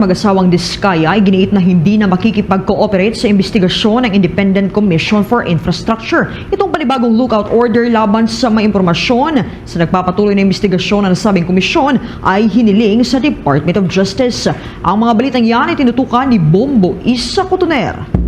Mag-asawang Diskaya ay giniit na hindi na makikipag-cooperate sa investigasyon ng Independent Commission for Infrastructure. Itong panibagong lookout order laban sa may impormasyon sa nagpapatuloy na investigasyon ng nasabing komisyon ay hiniling sa Department of Justice. Ang mga balitang yan ay tinutukan ni Bombo Isa Cotoner.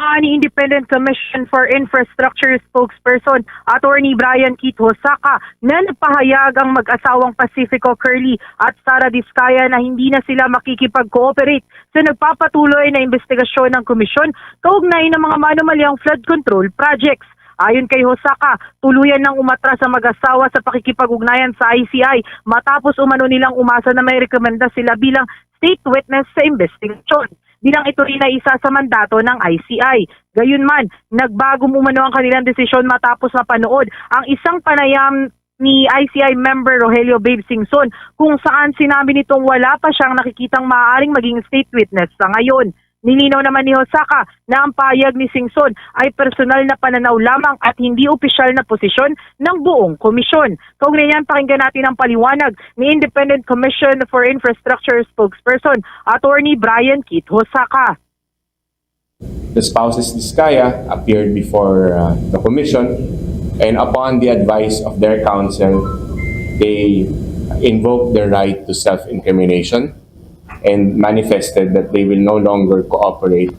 Kinumpirma ni Independent Commission for Infrastructure spokesperson Attorney Brian Keith Hosaka na nagpahayag ang mag-asawang Pacifico Curly at Sara Diskaya na hindi na sila makikipag-cooperate sa nagpapatuloy na investigasyon ng komisyon kaugnay ng mga manumalyang flood control projects. Ayon kay Hosaka, tuluyan ng umatras sa mag-asawa sa pakikipag-ugnayan sa ICI matapos umano nilang umasa na may rekomenda sila bilang state witness sa investigasyon bilang ito rin ay isa sa mandato ng ICI. Gayunman, nagbagong umano ang kanilang desisyon matapos mapanood ang isang panayam ni ICI member Rogelio Babe Singson kung saan sinabi nitong wala pa siyang nakikitang maaaring maging state witness sa ngayon. Nilinaw naman ni Hosaka na ang payag ni Singson ay personal na pananaw lamang at hindi opisyal na posisyon ng buong komisyon. Kaugnay niyan, pakinggan natin ang paliwanag ni Independent Commission for Infrastructure spokesperson, Attorney Brian Keith Hosaka. The spouses Diskaya appeared before uh, the commission and upon the advice of their counsel, they invoked their right to self-incrimination and manifested that they will no longer cooperate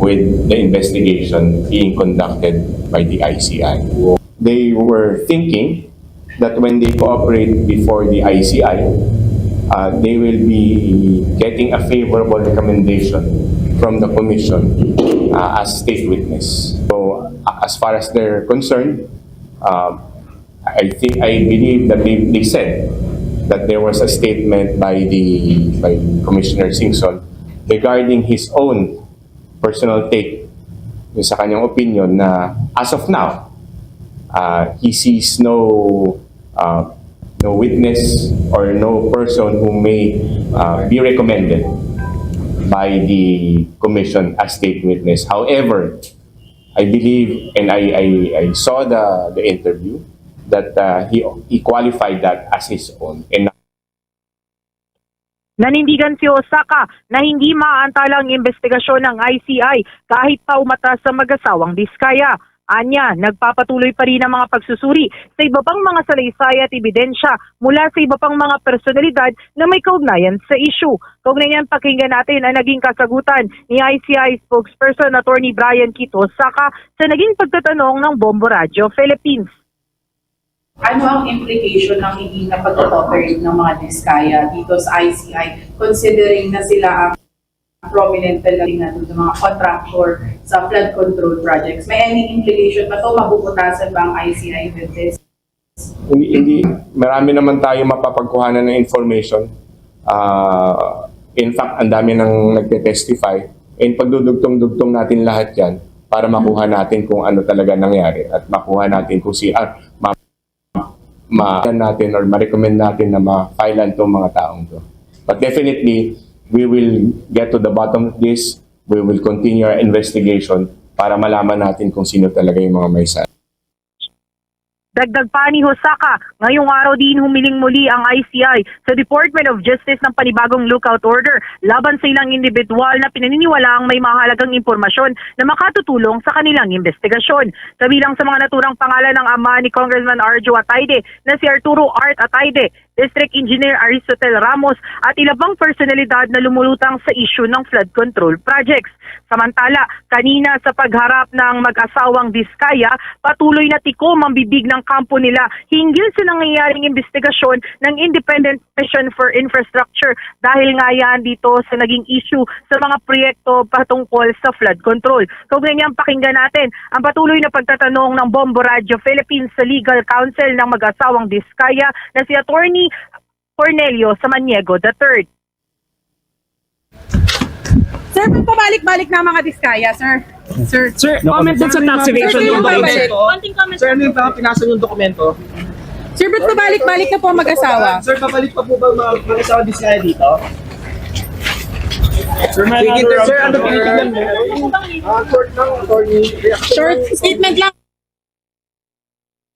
with the investigation being conducted by the ICI. They were thinking that when they cooperate before the ICI, uh, they will be getting a favorable recommendation from the commission uh, as state witness. So, uh, as far as they're concerned, um, I think I believe that they, they said that there was a statement by the by Commissioner Singson regarding his own personal take sa kanyang opinion na as of now uh, he sees no uh, no witness or no person who may uh, be recommended by the commission as state witness. However, I believe and I, I, I saw the, the interview that uh, he, he qualified that as his own and Nanindigan si Osaka na hindi maaantala ang investigasyon ng ICI kahit pa umatras sa mag-asawang Diskaya. Anya, nagpapatuloy pa rin ang mga pagsusuri sa iba pang mga salaysay at ebidensya mula sa iba pang mga personalidad na may kaugnayan sa issue. Kaugnayan pakinggan natin ang naging kasagutan ni ICI spokesperson Attorney Brian Kito Osaka sa naging pagtatanong ng Bombo Radio Philippines. Ano ang implication ng hindi na pag-operate ng mga diskaya dito sa ICI considering na sila ang prominent talaga na doon mga contractor sa flood control projects. May any implication ba ito? Mabubutasan ba ang ICI with this? hindi, hindi marami naman tayo mapapagkuhanan ng information. Ah, in fact, ang dami nang nagte-testify. And pagdudugtong-dugtong natin lahat yan para makuha natin kung ano talaga nangyari at makuha natin kung si ah, ma, natin or ma-recommend natin na ma-filean tong mga taong to. But definitely, we will get to the bottom of this. We will continue our investigation para malaman natin kung sino talaga yung mga may sa Dagdag pa ni Hosaka, ngayong araw din humiling muli ang ICI sa Department of Justice ng panibagong lookout order laban sa ilang individual na pinaniniwalaang may mahalagang impormasyon na makatutulong sa kanilang investigasyon. Kabilang sa mga naturang pangalan ng ama ni Congressman Arjo Atayde na si Arturo Art Atayde, District Engineer Aristotel Ramos at ilang personalidad na lumulutang sa issue ng flood control projects. Samantala, kanina sa pagharap ng mag-asawang Diskaya, patuloy na tikom ang bibig ng kampo nila hinggil sa nangyayaring investigasyon ng Independent Commission for Infrastructure dahil nga yan dito sa naging issue sa mga proyekto patungkol sa flood control. Kaugnay niyang pakinggan natin ang patuloy na pagtatanong ng Bombo Radio Philippines sa Legal Counsel ng mag-asawang Diskaya na si Attorney Cornelio Samaniego III. Sir, pabalik-balik na mga diskaya, sir? Sir, Sir, comment dun sa tax evasion Sir, yung dokumento. Konting comment. Sir, ano yung mga pinasa yung dokumento? sir, ba't pabalik-balik na po ang mag-asawa? Sir, babalik pa po ba mga mag-asawa din sila dito? Sir, sir, ano tinitignan mo? Ah. Short statement lang.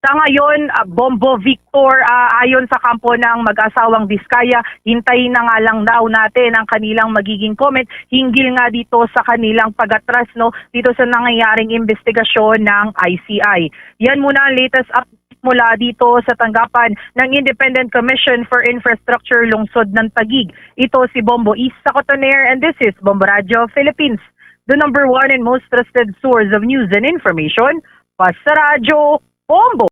Sa ngayon, ah, Bombo Victor, ah, ayon sa kampo ng mag-asawang Diskaya, hintayin na nga lang daw natin ang kanilang magiging comment hinggil nga dito sa kanilang pag-atras no, dito sa nangyayaring investigasyon ng ICI. Yan muna ang latest update mula dito sa tanggapan ng Independent Commission for Infrastructure Lungsod ng Tagig. Ito si Bombo Isa Cotoner and this is Bombo Radio Philippines, the number one and most trusted source of news and information. Basta Radio Bombo!